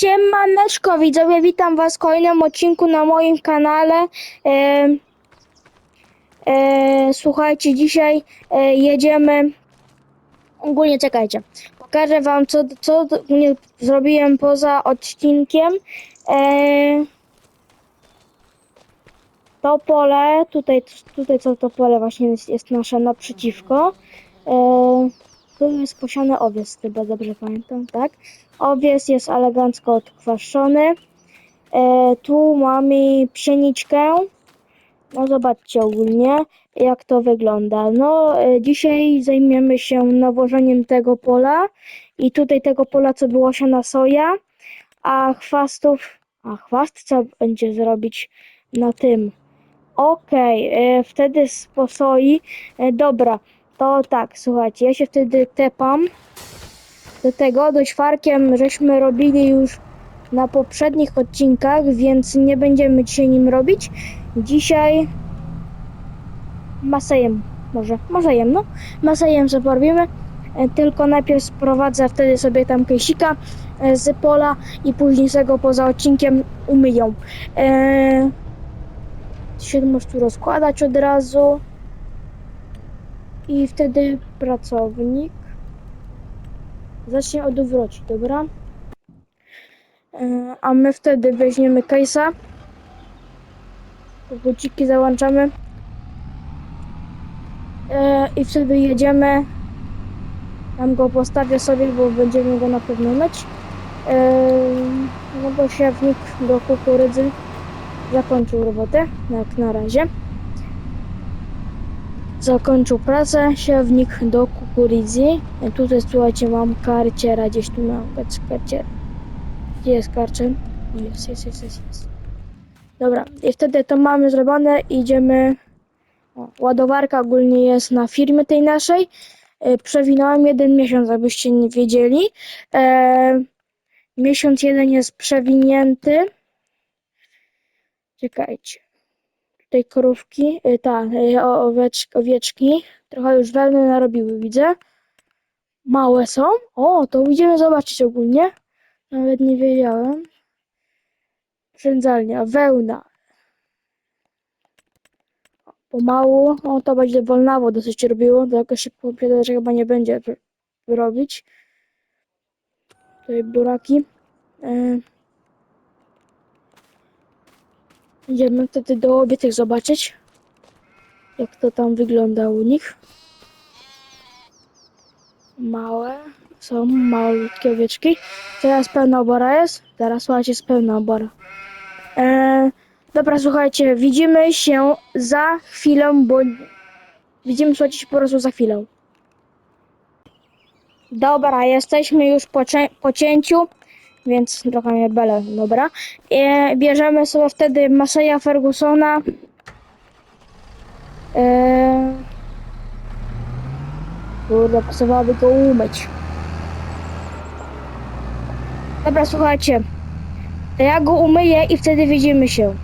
Siemaneczko widzowie, witam was w kolejnym odcinku na moim kanale. E, e, słuchajcie, dzisiaj e, jedziemy. Ogólnie czekajcie. Pokażę wam co, co ogólnie zrobiłem poza odcinkiem. E, to pole, tutaj, tutaj co to pole właśnie jest, jest nasze naprzeciwko. E, tu jest posiany owiec, chyba dobrze pamiętam, tak? Owiec jest elegancko odkwaszony. E, tu mamy pszeniczkę. No zobaczcie ogólnie, jak to wygląda. No e, dzisiaj zajmiemy się nawożeniem tego pola i tutaj tego pola, co było siana soja, a chwastów, a chwast co będzie zrobić na tym. Okej, e, wtedy z po soi, e, dobra, to tak, słuchajcie, ja się wtedy tepam do tego, do ćwarkiem żeśmy robili już na poprzednich odcinkach, więc nie będziemy dzisiaj nim robić. Dzisiaj masejem, może, masejem, no, masejem sobie robimy. E, Tylko najpierw sprowadzę wtedy sobie tam kejsika e, z pola i później sobie go poza odcinkiem umyją. Eee, się możesz tu rozkładać od razu. I wtedy pracownik zacznie od odwrócić, dobra? E, A my wtedy weźmiemy case'a. Buciki załączamy. E, I wtedy jedziemy. Tam go postawię sobie, bo będziemy go na pewno myć. E, No bo siewnik do kukurydzy zakończył robotę, jak na razie. Zakończył pracę, siewnik do kukurydzy. E, Tutaj słuchajcie, mam karciera, gdzieś tu mam karcier. Gdzie jest karcier? O, jest, jest, jest, jest, jest. Dobra, i wtedy to mamy zrobione, idziemy. Ładowarka ogólnie jest na firmie tej naszej. E, Przewinąłem jeden miesiąc, abyście nie wiedzieli. E, miesiąc jeden jest przewinięty. Czekajcie. Tutaj krówki, y, ta, y, owieczki. Trochę już wełny narobiły, widzę. Małe są. O, to idziemy zobaczyć ogólnie. Nawet nie wiedziałem. Przędzalnia, wełna. Pomału. O, to będzie wolnawo dosyć robiło. To jakoś powiada, że chyba nie będzie robić. Tutaj buraki. Y, Idziemy wtedy do obietych zobaczyć, jak to tam wygląda u nich. Małe, są malutkie owieczki. Teraz pełna obora jest, teraz słuchajcie, jest pełna obora. Eee, dobra, słuchajcie, widzimy się za chwilę, bo widzimy, słuchajcie, się po prostu za chwilę. Dobra, jesteśmy już po, po cięciu, więc trochę mnie bele, dobra. E, bierzemy sobie wtedy Maseja Fergusona. E, kurde, pasowałoby go umyć. Dobra, słuchajcie. Ja go umyję i wtedy widzimy się.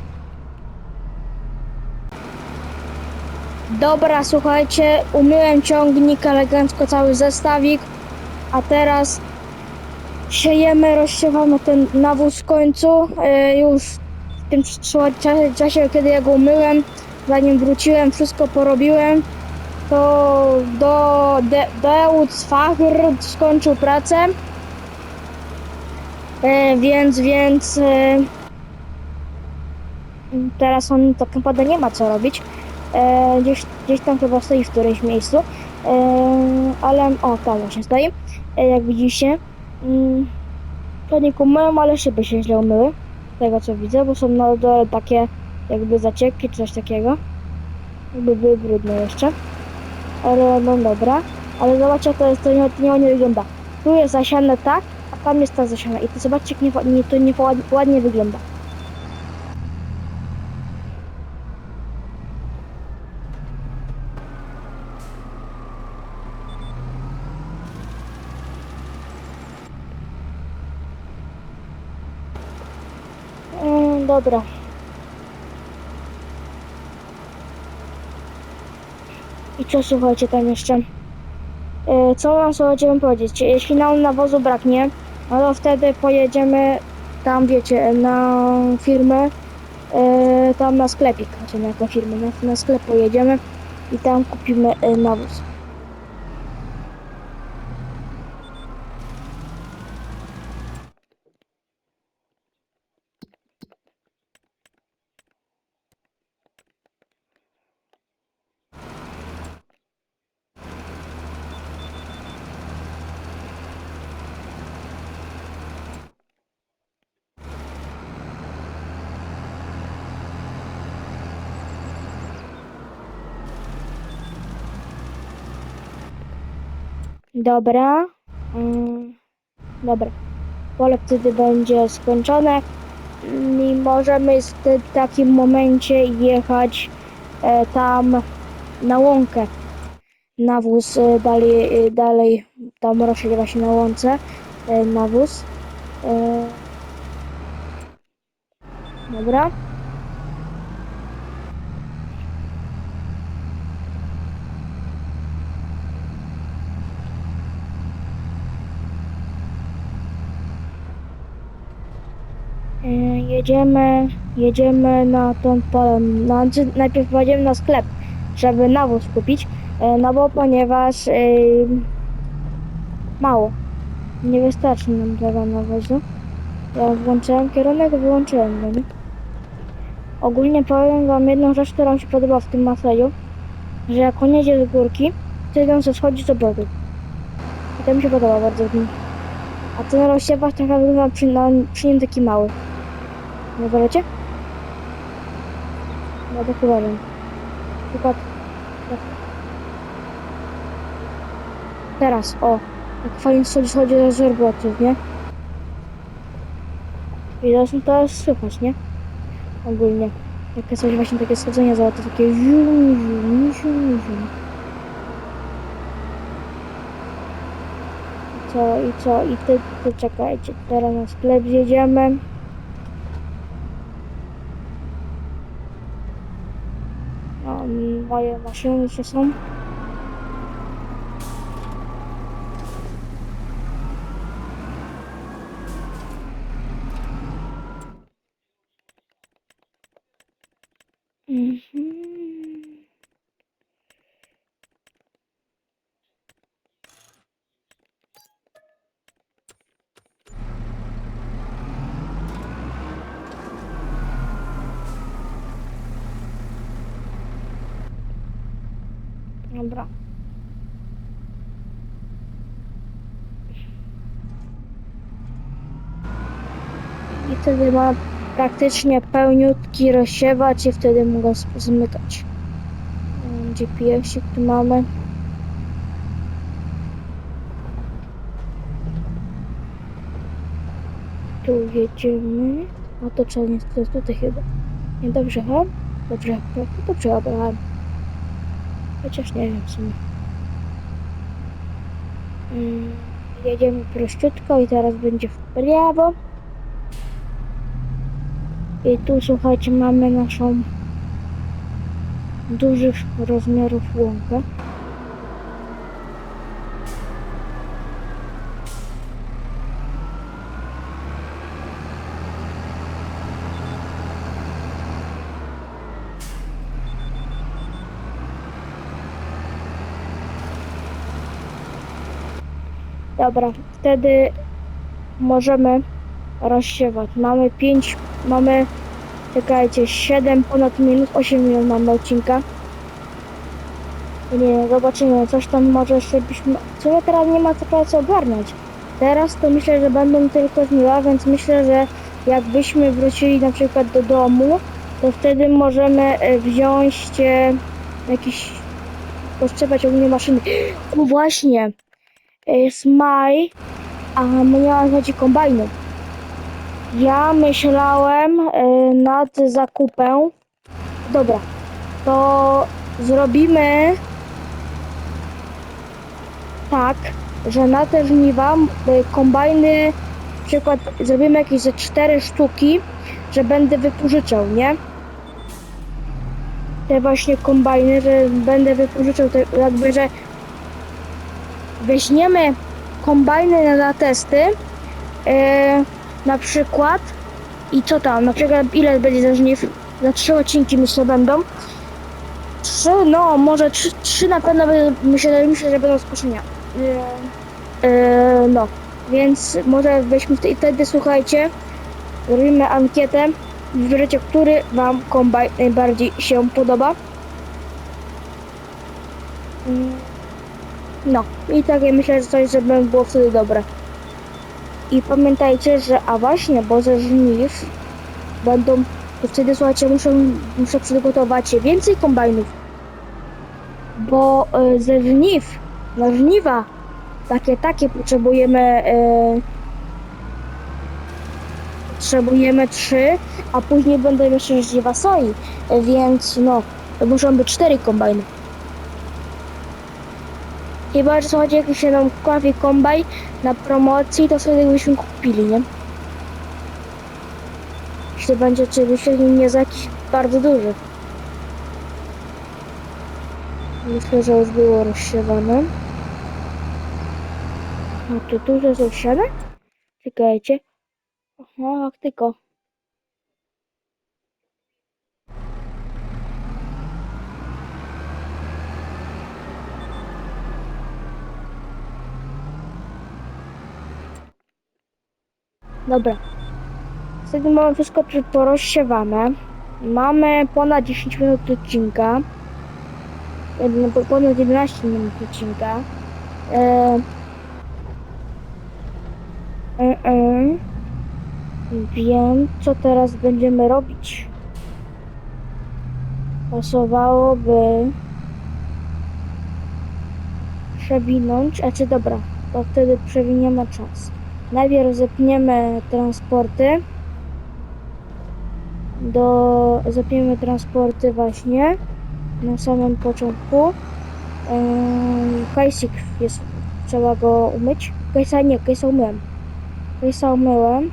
Dobra, słuchajcie, umyłem ciągnik, elegancko cały zestawik, a teraz siejemy, rozsiewamy ten nawóz w końcu. E, już w tym czasie, kiedy ja go umyłem, zanim wróciłem, wszystko porobiłem, to do De- skończył pracę. E, więc, więc e, teraz on tak naprawdę nie ma co robić. Gdzieś, gdzieś tam chyba stoi w którymś miejscu. Ale o, tam właśnie stoi. Jak widzicie. Mm, Chodnik umyłem, ale szyby się źle umyły. Z tego co widzę, bo są na dole takie jakby zacieki czy coś takiego. Jakby były brudne jeszcze. Ale no dobra. Ale zobaczcie, to jest to nie, to nie ładnie wygląda. Tu jest zasiane tak, a tam jest ta zasiana. I to zobaczcie, jak nie, nie, to nie ładnie wygląda. Mm, dobra. I co słuchajcie tam jeszcze? E, Co mam słuchajcie wam powiedzieć? Jeśli nam nawozu braknie, no to wtedy pojedziemy tam wiecie, na firmę, e, tam na sklepik, znaczy na firmę, na, na sklep pojedziemy i tam kupimy e, nawóz. Dobra. Mm, dobra. Pole wtedy będzie skończone i możemy w takim momencie jechać e, tam na łąkę. Nawóz e, dalej, e, dalej tam rozsiewa się na łące. Nawóz. Dobra. E, Jedziemy, jedziemy na tą. Na, znaczy najpierw pojedziemy na sklep, żeby nawóz kupić, e, no bo ponieważ e, mało. Nie wystarczy nam tego nawozu. Ja włączyłem kierunek, wyłączyłem go, nie? Ogólnie powiem wam jedną rzecz, która mi się podoba w tym Maseju, że jak on jedzie z górki, to on se schodzi z obozu. I to mi się podoba bardzo w nim. A ten rozsiewacz trochę wygląda przy, na, przy nim taki mały. Nie uważacie? Ja tak uważam. Przykład. tak. Teraz, o. Jak fajnie schodzi, z robotów, nie? I teraz to jest słychać, nie? Ogólnie. Jak coś właśnie takie schodzenie za to takie zium, zium, zium, co, i co, i ty, ty czekajcie, teraz na sklep zjedziemy. No, moje maszyny jeszcze są. Mhm. Dobra. I wtedy ma praktycznie pełniutki rozsiewacz i wtedy mogę zmykać. Mm, GPS-ik tu mamy. Tu jedziemy. A to trzeba nie to jest tutaj chyba. Nie dobrze jechałem? Dobrze, dobrze obrałem. Chociaż nie wiem w sumie. Mm, Jedziemy prościutko i teraz będzie w prawo. I tu słuchajcie, mamy naszą dużych rozmiarów łąkę. Dobra, wtedy możemy rozsiewać. Mamy 5, mamy, czekajcie, 7 ponad minut, 8 minut mamy odcinka. Nie, zobaczymy, coś tam może jeszcze byśmy, co ja teraz nie ma co co ogarniać. Teraz to myślę, że będą tylko żniwa, więc myślę, że jakbyśmy wrócili na przykład do domu, to wtedy możemy e, wziąć e, jakiś, poszczepać ogólnie maszyny. O właśnie, jest maj, a mnie chodzi kombajnu. Ja myślałem e, nad zakupem. Dobra, to zrobimy tak, że na te żniwa e, kombajny, przykład zrobimy jakieś ze cztery sztuki, że będę wypożyczał, nie? Te właśnie kombajny, że będę wypożyczał, te, jakby, że weźmiemy kombajny na testy, e, na przykład i co tam, na przykład ile będzie za żniw? Za trzy odcinki myślę będą. Trzy, no może trzy, trzy na pewno myślę, myślę, że będą skoszenia. Yy, yy, no, więc może weźmy wtedy, wtedy słuchajcie, robimy ankietę, wybierzecie, który wam kombaj najbardziej się podoba. No, i tak ja myślę, że coś, żeby było wtedy dobre. I pamiętajcie, że, a właśnie, bo ze żniw będą, to wtedy słuchajcie, muszę, muszę przygotować więcej kombajnów. Bo y, ze żniw, na żniwa, takie, takie potrzebujemy, y, potrzebujemy trzy, a później będą jeszcze żniwa soi, y, więc no, muszą być cztery kombajny. Chyba, że słuchajcie, jakiś się nam kawie kombaj na promocji, to wtedy byśmy kupili, nie? Jeśli będzie oczywiście nie jest jakiś bardzo duży. Myślę, że już było rozsiewane. No to duże są siane? Czekajcie. Aha, jak tylko. Dobra. Wtedy mamy wszystko przy- porozsiewane. Mamy ponad 10 minut odcinka. No, po- Ponad 11 minut odcinka. E, e, e. Wiem, co teraz będziemy robić. Pasowałoby przewinąć, a czy dobra, to wtedy przewiniemy czas. Najpierw zepniemy transporty. Do zepniemy transporty właśnie na samym początku. Kajsik jest, trzeba go umyć. Kajsa nie, Kajsa umyłem. Kajsa umyłem.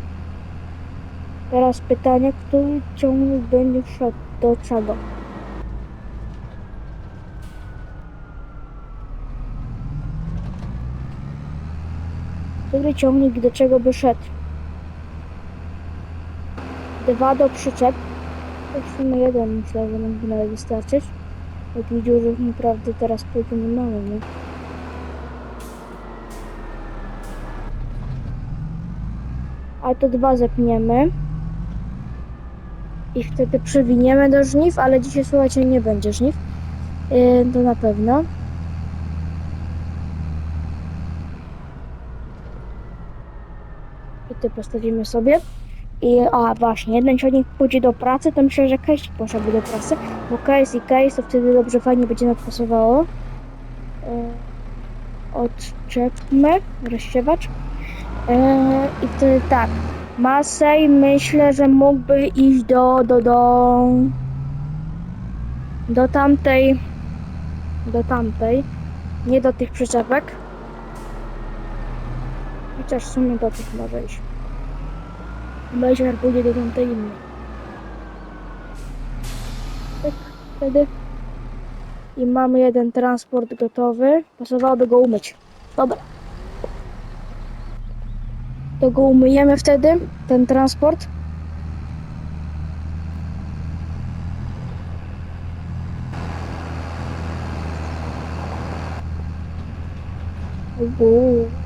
Teraz pytanie, który ciągnik będzie szedł do czego? Który ciągnik do czego by szedł? Dwa do przyczep. To w sumie jeden myślę, że mógłby nawet wystarczyć. Jak widział, że naprawdę teraz mamy, nie? A to dwa zepniemy. I wtedy przewiniemy do żniw, ale dzisiaj słuchajcie nie będzie żniw. Yy, to na pewno. Tu postawimy sobie. I a właśnie, jeden ciągnik pójdzie do pracy, to myślę, że Case poszedłby do pracy, bo Case i Case to wtedy dobrze fajnie będzie nadpasowało. E, odczepmy, rozsiewacz. E, I wtedy tak, Masej myślę, że mógłby iść do, do, do, do tamtej, do tamtej, nie do tych przyczepek. Chociaż w sumie do tych może iść. Major pójdzie do innej. Tak, wtedy. I mamy jeden transport gotowy. Pasowałoby go umyć. Dobra. To go umyjemy wtedy, ten transport. Uuu.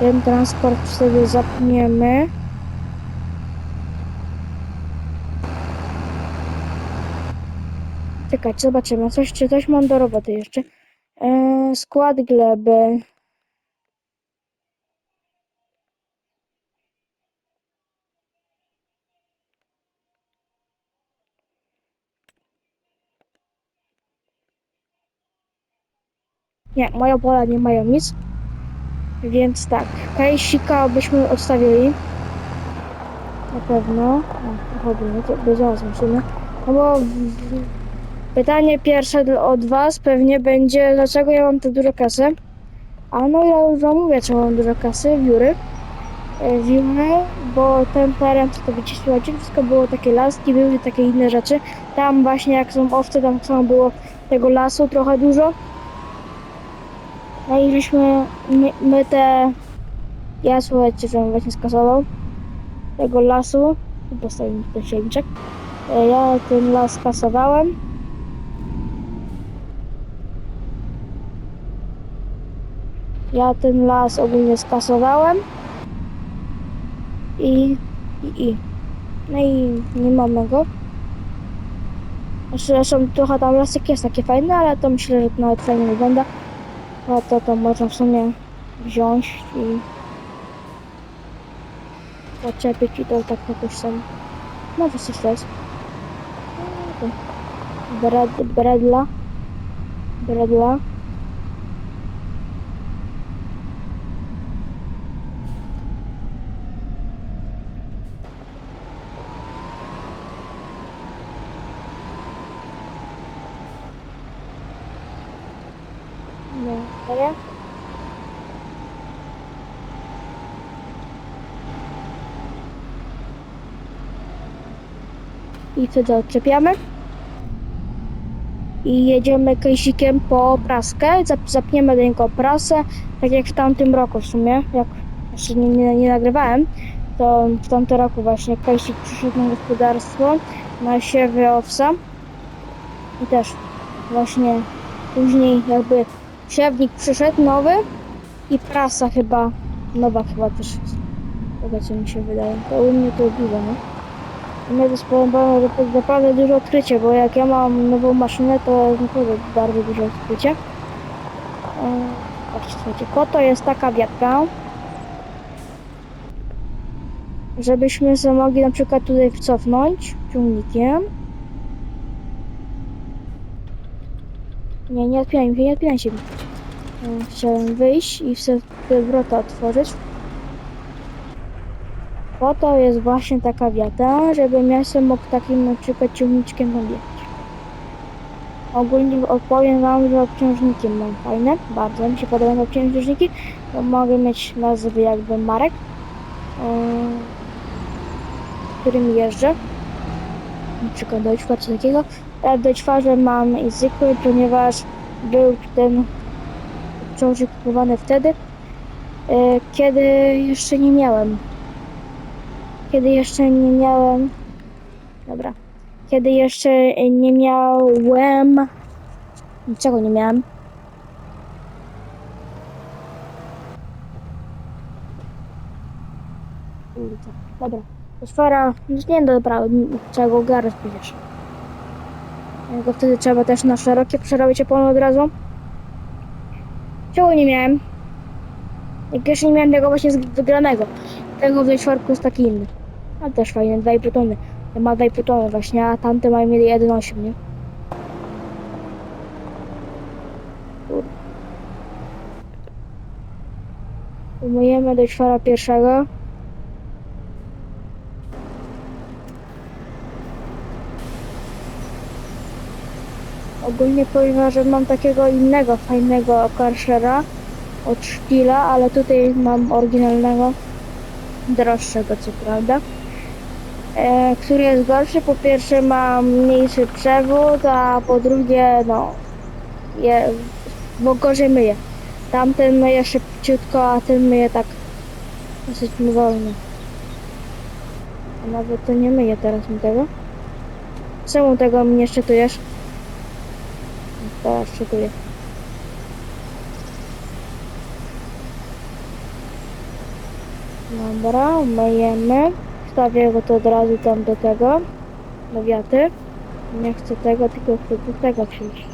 Ten transport wtedy zapniemy. Czekać, zobaczymy. Coś, czy coś mam do roboty jeszcze. Eee, skład gleby. Nie, moje pola nie mają nic. Więc tak, kajsika byśmy odstawili. Na pewno. O, trochę no znalazłem w sumie. No bo pytanie pierwsze od was pewnie będzie, dlaczego ja mam tak dużo kasy. A no ja już wam mówię, czemu mam dużo kasy, wióry. E, Wióry, bo ten teren, co to widzicie, słuchajcie, wszystko było takie laski, były takie inne rzeczy. Tam właśnie jak są owce, tam samo było tego lasu trochę dużo. No i żeśmy my, my te Ja słuchajcie, że właśnie skasował tego lasu. Postawimy ten silniczek. E, Ja ten las skasowałem. Ja ten las ogólnie skasowałem. I, i, i. No i nie mamy go. Zresztą trochę tam lasek jest takie fajne, ale to myślę, że to nawet fajnie wygląda. No to można w sumie wziąć i zaczepić i to tak jakoś sam. No to coś jest. Bredla. Bredla. No, serio? I wtedy odczepiamy. I jedziemy kejsikiem po praskę. Zap- Zapniemy do niego prasę, tak jak w tamtym roku w sumie. Jak jeszcze nie, nie, nie nagrywałem, to w tamtym roku właśnie kejsik przyszedł na gospodarstwo na siewy owsa. I też właśnie później jakby siewnik przyszedł nowy i prasa chyba, nowa chyba też jest. Tego co mi się wydaje. To u mnie to dużo, no. Że to jest naprawdę duże odkrycie, bo jak ja mam nową maszynę, to naprawdę bardzo duże odkrycie. Eee, Patrzcie, słuchajcie, po to jest taka wiatka, żebyśmy sobie mogli na przykład tutaj wcofnąć ciągnikiem. Nie, nie odpinaj się, nie odpinaj się. E, Chciałem wyjść i sobie wrota otworzyć. Po to jest właśnie taka wiata, żebym ja sobie mógł takim na przykład ciągniczkiem tam jechać. Ogólnie opowiem wam, że obciążnikiem mam fajne, bardzo mi się podobają obciążniki, bo mogę mieć nazwy jakby marek, yy, którym jeżdżę. Na przykład Deutschfahrt czy takiego. A w Deutschfahrze mam zwykły, ponieważ był ten obciążnik kupowany wtedy, yy, kiedy jeszcze nie miałem kiedy jeszcze nie miałem. Dobra. Kiedy jeszcze nie miałem. Niczego nie miałem. Dobra. Sfera. Nie dobra, trzeba go ogarnąć przecież. Tylko wtedy trzeba też na szerokie przerobić opony od razu. Czego nie miałem? Jak jeszcze nie miałem tego właśnie wygranego. Tego w czwartku jest taki inny. A też fajny, 2,5 tony. Ma 2,5 tony właśnie, a tamte mają mieli 1,8, nie? Umyjemy do czwara pierwszego. Ogólnie powiem że mam takiego innego fajnego karszera od Stila, ale tutaj mam oryginalnego droższego co prawda. E, który jest gorszy? Po pierwsze ma mniejszy przewód, a po drugie no je, bo gorzej myje. Tamten myje szybciutko, a ten myje tak dosyć wolno. A nawet to nie myje teraz mi tego. Czemu tego mnie szczytujesz? Teraz szczytuję. Dobra, myjemy. Wstawię go to od razu tam do tego. Do wiaty. Nie chcę tego, tylko chcę do tego przyjść.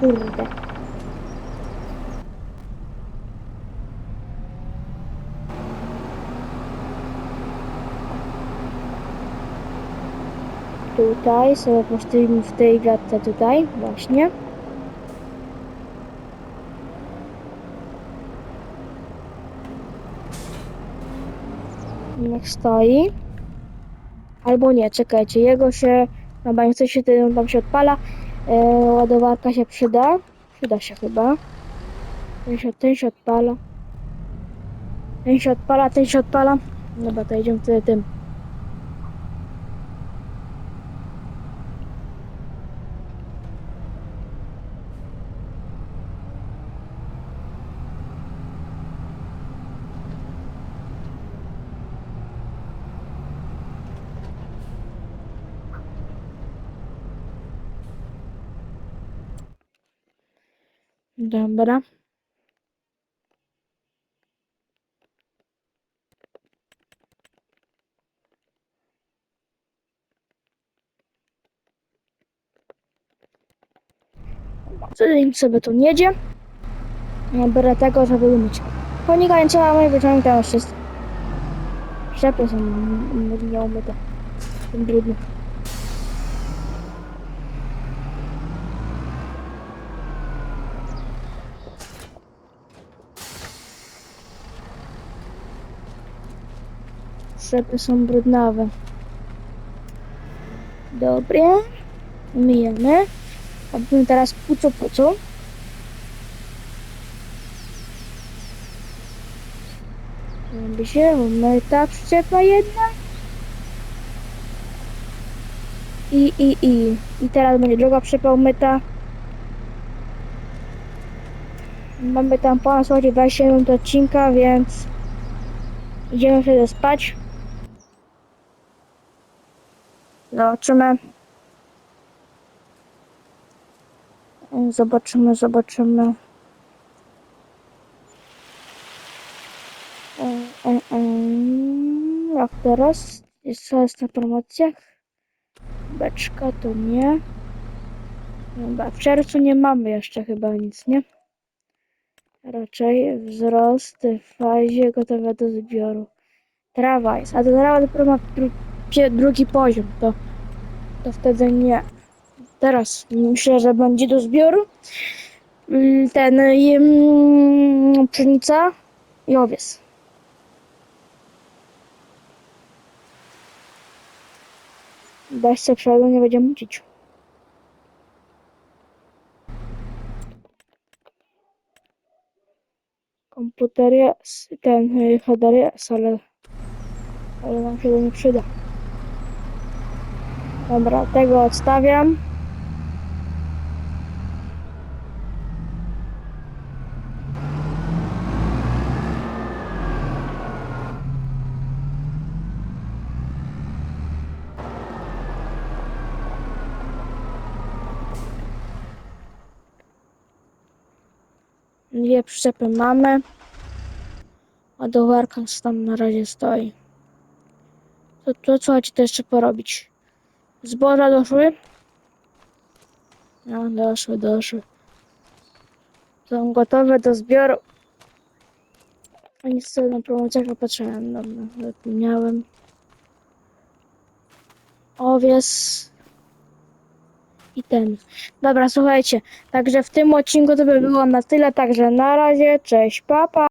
Kurde. Tutaj sobie postawimy w tej wiatce tutaj, właśnie. Niech stoi. Albo nie, czekajcie, jego się, bo chce się ten tam się odpala. E, ładowarka się przyda. Przyda się chyba. Ten się, ten się odpala. Ten się odpala, ten się odpala. Dobra, to jedziemy wtedy tym. Dobra. Zanim sobie tu jedzie, ja biorę tego, żeby umyć. Nie trzeba myć, wyciągnę wszystko. Szczepy są m- nieumyte. Są brudne. Szczepy są brudnawe. Dobre. Myjemy. Robimy teraz pucu pucu. Robi się umyta przyczepa jedna. I, i, i. I teraz będzie druga przyczepa umyta. Mamy tam ponad słuchajcie 27 minut odcinka, więc idziemy wtedy spać. Zobaczymy. Zobaczymy, zobaczymy. E, e, e, Jak teraz? Jest co jest na promocjach? Beczka to nie. Dobra, w czerwcu nie mamy jeszcze chyba nic, nie? Raczej wzrost w fazie gotowe do zbioru. Trawa jest, a to trawa dopiero ma drugi poziom, to, to wtedy nie. Teraz myślę, że będzie do zbioru. Mm, Ten ym, pszenica i owies. Se przodu nie będziemy mucić. Komputer jest, ten y, header jest, ale, ale nam się to nie przyda. Dobra, tego odstawiam. Dwie przyczepy mamy. Ładowarka tam na razie stoi. To, to co jeszcze porobić? Zboża doszły? No, doszły, doszły. Są gotowe do zbioru. A niestety na promocjach opatrzyłem. Dobra, zapomniałem. Owies. I ten. Dobra, słuchajcie. Także w tym odcinku to by było na tyle. Także na razie. Cześć, papa.